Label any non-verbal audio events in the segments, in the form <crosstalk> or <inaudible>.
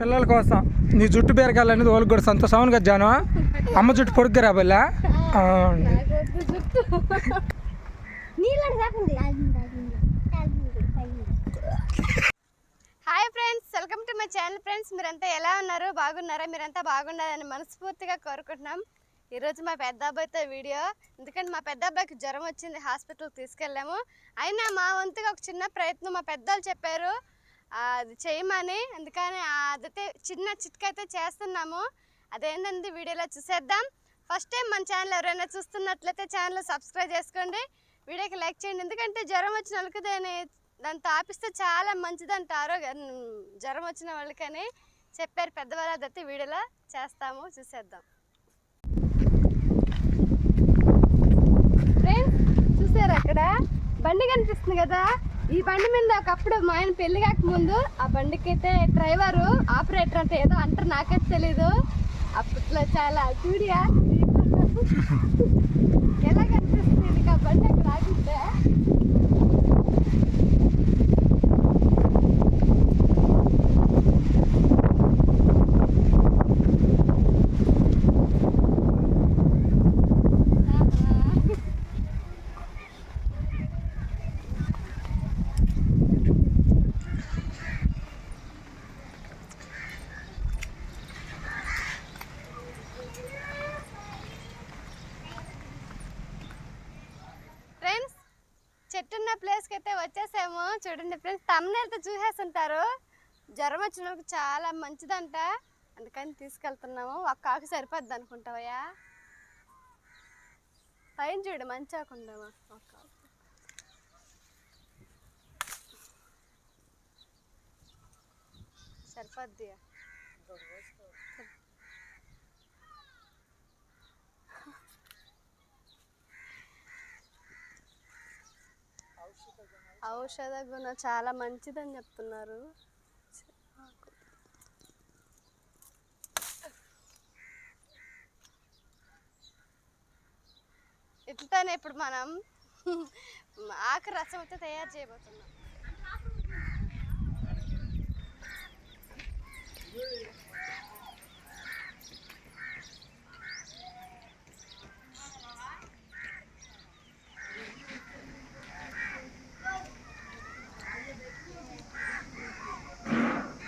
పిల్లల కోసం నీ జుట్టు పెరగాలనేది వాళ్ళకి కూడా సంతోషం అవును కదా జాను? అమ్మ జుట్టు పొడుగ్గా రాబోలా hi friends welcome to my channel friends. మీరంతా ఎలా ఉన్నారు? బాగున్నారా? మీరంతా బాగున్నారని మనస్ఫూర్తిగా కోరుకుంటున్నాం. ఈరోజు మా పెద్ద అబ్బాయితో వీడియో. ఎందుకంటే మా పెద్ద అబ్బాయికి జ్వరం వచ్చింది హాస్పిటల్కి తీసుకెళ్ళాము. అయినా మా వంతుగా ఒక చిన్న ప్రయత్నం మా పెద్దలు చెప్పారు. చేయమని అందుకని ఆ అదైతే చిన్న చిట్క అయితే చేస్తున్నాము. అదేంటంటే వీడియోలో చూసేద్దాం. ఫస్ట్ టైం మన ఛానల్ ఎవరైనా చూస్తున్నట్లయితే ఛానల్ సబ్స్క్రైబ్ చేసుకోండి. వీడియోకి లైక్ చేయండి. ఎందుకంటే జ్వరం వచ్చిన వాళ్ళకి దాన్ని దాన్ని తాపిస్తే చాలా మంచిది ఆరోగ్యం. జ్వరం వచ్చిన వాళ్ళకని చెప్పారు పెద్దవాళ్ళు. అదైతే వీడియోలో చేస్తాము. చూసేద్దాం. ఫ్రెండ్స్ చూసారు అక్కడ? బండి కనిపిస్తుంది కదా? ఈ బండి మీద ఒకప్పుడు మా ఆయన పెళ్ళి కాకముందు ఆ బండికి అయితే డ్రైవరు ఆపరేటర్ అంటే ఏదో అంటారు నాకైతే తెలీదు. అప్పట్లో చాలా చూడియా <laughs> ఎలా కనిపిస్తుంది నీకు ఆ బండి? అక్కడ ఆగితే అనుకున్న ప్లేస్కి అయితే వచ్చేసాము. చూడండి ఫ్రెండ్స్ తమ్ముళ్ళతో చూసేస్తుంటారు. జ్వరం వచ్చిన వాళ్ళకి చాలా మంచిదంట. అందుకని తీసుకెళ్తున్నాము. ఒక్క ఆకు సరిపోద్ది అనుకుంటావయ్యా పైన చూడు మంచి ఆకు ఒక్క ఆకు. సరిపోద్ది. ఔషధ గుణం చాలా మంచిదని చెప్తున్నారు. ఇట్లనే ఇప్పుడు మనం ఆకు రసం అయితే తయారు చేయబోతున్నాం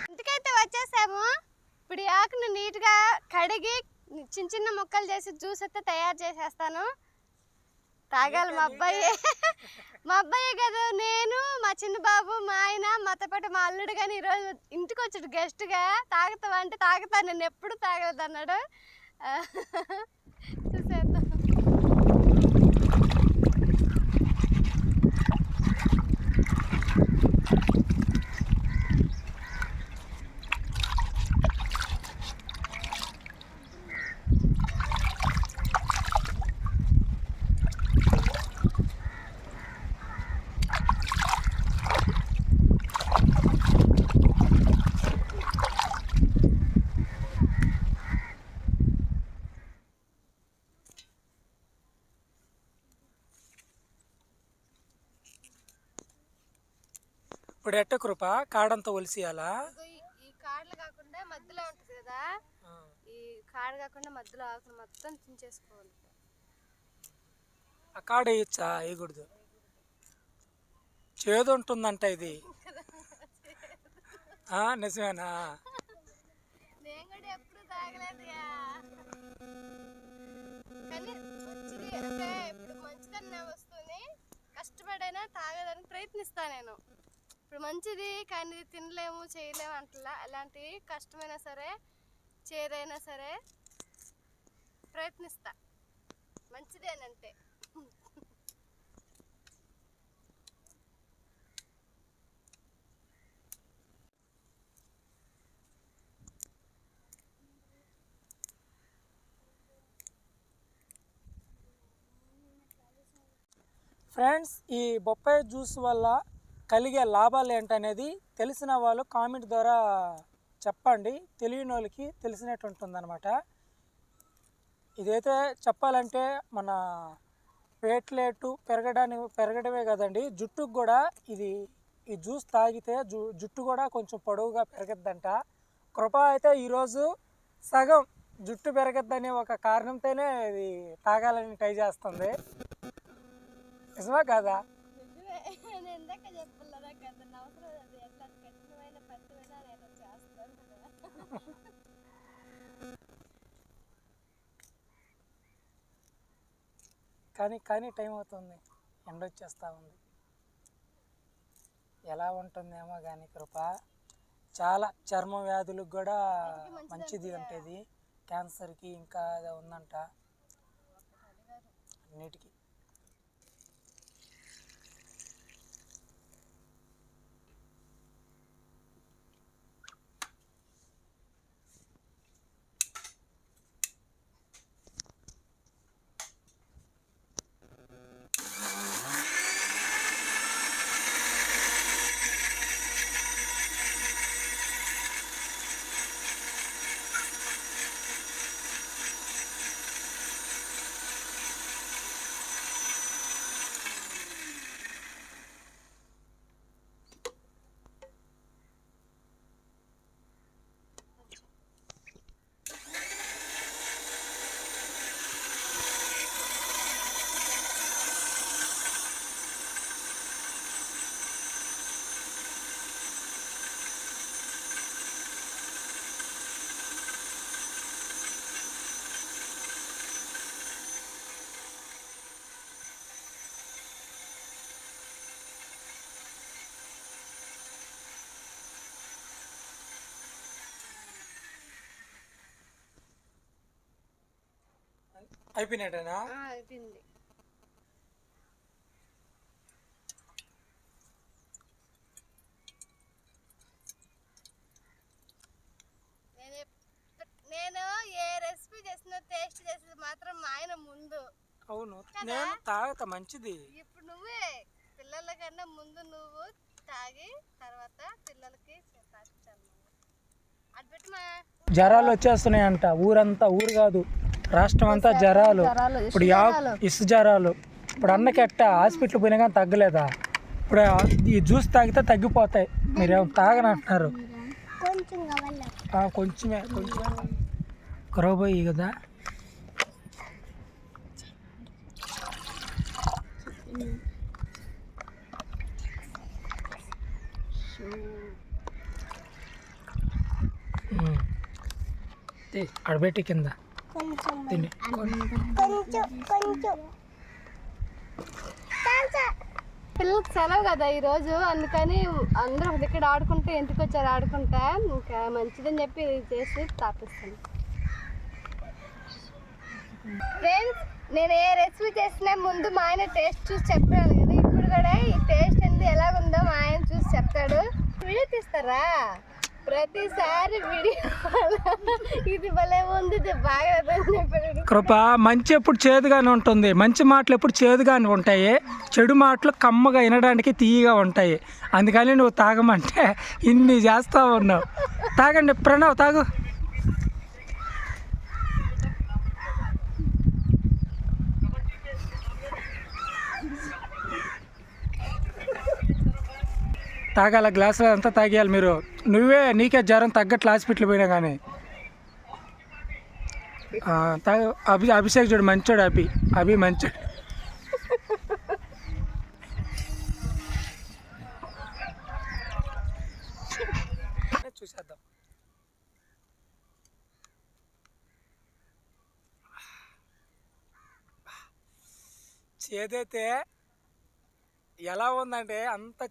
ఇంటికైతే వచ్చేసాము ఇప్పుడు ఈ ఆకును నీట్గా కడిగి చిన్న చిన్న ముక్కలు చేసి జ్యూస్ అయితే తయారు చేసేస్తాను. తాగాలి మా అబ్బాయి. <laughs> మా అబ్బాయి కదా నేను మా చిన్న బాబు మా ఆయన మాతో పాటు మా అల్లుడు కానీ ఈరోజు ఇంటికి వచ్చాడు గెస్ట్గా తాగుతావా అంటే తాగుతాను నేను ఎప్పుడు తాగలేదు అన్నాడు <laughs> ఆ, చూసేద్దాం ఇప్పుడు ఎట్ట కృప కాడంతా ఒలిసియాలా? ఇదిగో ఈ- కాడలు కాకుండా మధ్యలో ఉంటుంది కదా ఈ కాడ కాకుండా మధ్యలో ఆకులు మొత్తం తుంచేసుకోవాలి. ఆ కాడ వేయచ్చా? వేయకూడదు. చేదు ఉంటుందంట ఇది <laughs> నిజమేనా? నేను కూడా ఎప్పుడు తాగలేదుగా. కానీ మంచిది అంటే ఇప్పుడు మంచిదన్న వస్తుంది. కష్టపడైనా తాగడానికి ప్రయత్నిస్తా నేను. ఇప్పుడు మంచిది కానీ తినలేము చేయలేము అంటలా. అలాంటి కష్టమైనా సరే చేదైనా సరే ప్రయత్నిస్తా. మంచిదేనంటే ఫ్రెండ్స్ ఈ బొప్పాయి జ్యూస్ వల్ల కలిగే లాభాలు ఏంటనేది తెలిసిన వాళ్ళు కామెంట్ ద్వారా చెప్పండి. తెలియని వాళ్ళకి తెలిసినట్టు ఉంటుందన్నమాట. ఇదైతే చెప్పాలంటే మన ప్లేట్లెట్ పెరగడానికి పెరగడమే కదండి. జుట్టుకు కూడా ఇది ఈ జ్యూస్ తాగితే జు జుట్టు కూడా కొంచెం పొడవుగా పెరగద్దంట. కృప అయితే ఈరోజు సగం జుట్టు పెరగద్దనే ఒక కారణంతోనే ఇది తాగాలని ట్రై చేస్తుంది. నిజమా కాదా? ఇందాక అవసరం అది ఎట్లా కఠినమైన నేను చేస్తాను కానీ కానీ టైం అవుతుంది ఎండ వచ్చేస్తూ ఉంది. ఎలా ఉంటుందేమో కానీ కృప చాలా చర్మ వ్యాధులకు కూడా మంచిది ఉంటుంది క్యాన్సర్కి ఇంకా ఉందంట. అన్నిటికీ. అయిపోయినట్టేనా? అయిపోయింది. నేను ఏ రెసిపీ చేసినా టేస్ట్ చేసేది మాత్రం మా ఆయన ముందు. అవును. నేను తాగుతా మంచిది. ఇప్పుడు నువ్వే. పిల్లల కన్నా ముందు నువ్వు తాగి తర్వాత పిల్లలకి జ్వరాలు వచ్చేస్తున్నాయంట. ఊరంతా ఊరు కాదు. రాష్ట్రం అంతా జ్వరాలు. ఇప్పుడు యా ఇసు జ్వరాలు. ఇప్పుడు అన్నకి ఎట్ట హాస్పిటల్ పోయినా కానీ తగ్గలేదా? ఇప్పుడు ఈ జ్యూస్ తాగితే తగ్గిపోతాయి. మీరేం తాగనంటున్నారు. కొంచెం కావాలి? ఆ, కొంచెమే కొంచెమే. కరోబోయి కదా. ఆడబెట్టి కింద. కొంచెం తిని కొంచెం. కొంచెం పిల్లలకి సెలవు కదా ఈ రోజు అందుకని అందరూ ఒక దగ్గర ఆడుకుంటే ఇంటికి వచ్చారు ఆడుకుంటా ఇంకా మంచిదని చెప్పి చేసి తాపిస్తాను. ఫ్రెండ్స్ నేను ఏ రెసిపీ చేసినా ముందు మా ఆయన టేస్ట్ చూసి చెప్పాను కదా. ఇప్పుడు కూడా ఈ టేస్ట్ ఏంది ఎలాగుందో మా ఆయన చూసి చెప్తాడు. వీడియో తీస్తారా? ప్రతిసారి వీడియో ఇది భలే ఉంది బాగా కృప మంచి ఎప్పుడు చేదుగానే ఉంటుంది. మంచి మాటలు ఎప్పుడు చేదుగానే ఉంటాయి. చెడు మాటలు కమ్మగా వినడానికి తీయగా ఉంటాయి. అందుకని నువ్వు తాగమంటే ఇన్ని చేస్తా ఉన్నావు. తాగండి ప్రణవ్ తాగు. తాగాల గ్లాసులు అంతా తాగేయాలి మీరు. నువ్వే నీకే జ్వరం తగ్గట్లు హాస్పిటల్ పోయినా కానీ. తాగ అభి అభిషేక్ చూడు మంచోడు అభి. అభి మంచోడు. చూసేద్దాం ఏదైతే ఎలా ఉందంటే అంత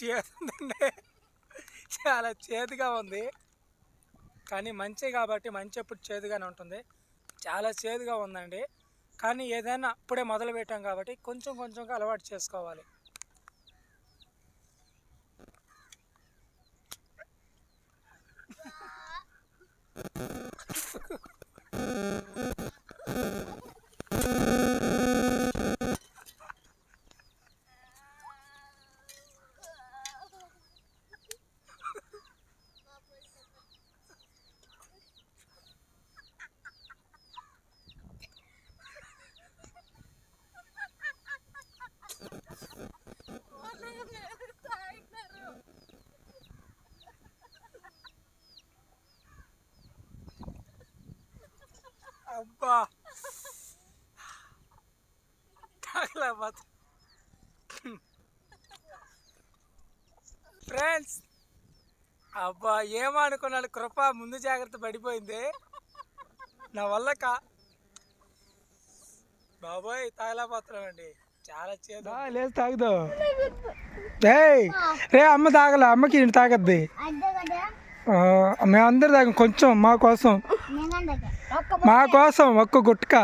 చేతుందండి చాలా చేదుగా ఉంది. కానీ మంచి కాబట్టి మంచి ఎప్పుడు చేదుగానే ఉంటుంది. చాలా చేదుగా ఉందండి. కానీ ఏదైనా అప్పుడే మొదలు పెట్టాం కాబట్టి కొంచెం కొంచెంగా అలవాటు చేసుకోవాలి. అబ్బా. తాగలేకపోతా. ఫ్రెండ్స్ అబ్బా ఏమనుకున్నాడు? కృప ముందు జాగ్రత్త పడిపోయింది. నా వల్ల కా బాబోయ్ తాగలేకపోతున్నామండి. చాలా చేదు. లేదు తాగుదు. ఏయ్ రే అమ్మ తాగలే అమ్మకి తాగద్ది. మేమందరు తాగం కొంచెం మా కోసం. మా కోసం ఒక్క గుట్క.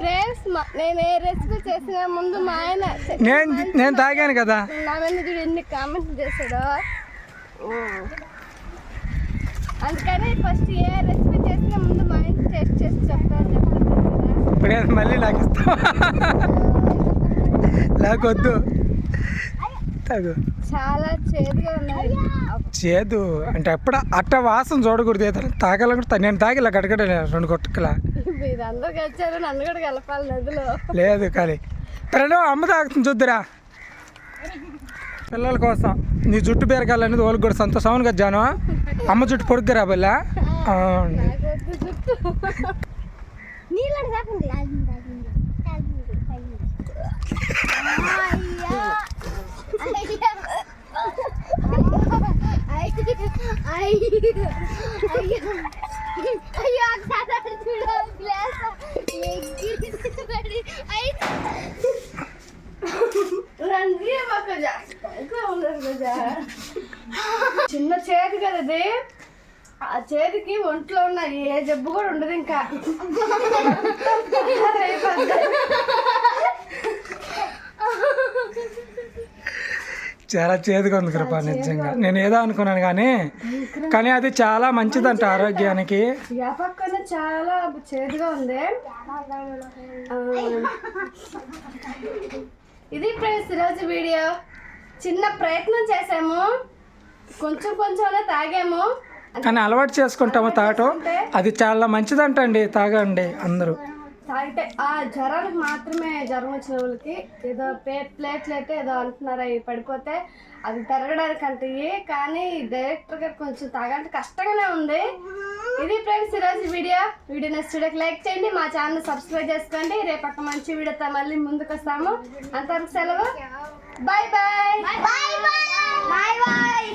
ఫ్రెండ్స్ నేను ఏ రెసిపీ చేసిన ముందు మా ఆయన నేను నేను తాగాను కదా. నా మీద చూడు ఎన్ని కామెంట్స్ చేశాడో. అందుకని ఫస్ట్ ఏ రెసిపీ చేసినా ముందు మా ఆయన టేస్ట్ చేసి చెప్తాను చెప్తాను కదా ఇప్పుడు మళ్ళీ నాకు ఇస్తాం లేకొద్దు తాగు. చాలా చేదుగా ఉన్నది చేదు అంటే ఎప్పుడు అట్ట వాసన చూడకూడదు ఏదైనా తాగాలనుకుంటే నేను తాగిలా గడగడ రెండు గుట్టకలా మీరు అందరు కలిసారు నన్ను కూడా కలపాలి నదిలో లేదు కానీ. ప్రణవ్ అమ్మ తాగుతుంది చూద్దురా. పిల్లల కోసం నీ జుట్టు పెరగాలనేది వాళ్ళకి కూడా సంతోషం. కదా జాను? అమ్మ జుట్టు జుట్టు. నీళ్ళు చిన్న చేతి కదా ఆ చేతికి ఒంట్లో ఉన్న ఏ జబ్బు కూడా ఉండదు ఇంకా. చాలా చేదుగా ఉంది కృప నిజంగా. నేను ఏదో అనుకున్నాను కానీ కానీ అది చాలా మంచిదంట ఆరోగ్యానికి. పక్కన చాలా చేదుగా ఉంది. ఇది ఫ్రెండ్స్ ఈరోజు వీడియో. చిన్న ప్రయత్నం చేసాము కొంచెం కొంచెం తాగాము. కానీ అలవాటు చేసుకుంటాము తాగటం. అది చాలా మంచిదంటండి తాగండి అందరూ. తాగితే ఆ జ్వరానికి మాత్రమే జ్వరం వచ్చిన వాళ్ళకి ఏదో ప్లే ప్లేట్లెట్ ఏదో అంటున్నారు అవి పడిపోతే అది పెరగడానికి అంటే కానీ డైరెక్టర్ గారు కొంచెం తాగంటే కష్టంగానే ఉంది. ఇది ఫ్రెండ్స్ ఈరోజు వీడియో. వీడియో నచ్చినట్లయితే లైక్ చేయండి మా ఛానల్ సబ్స్క్రైబ్ చేసుకోండి. రేపు ఒక మంచి వీడియోతో మళ్ళీ ముందుకు వస్తాము. అంతవరకు సెలవు. Bye bye bye bye bye bye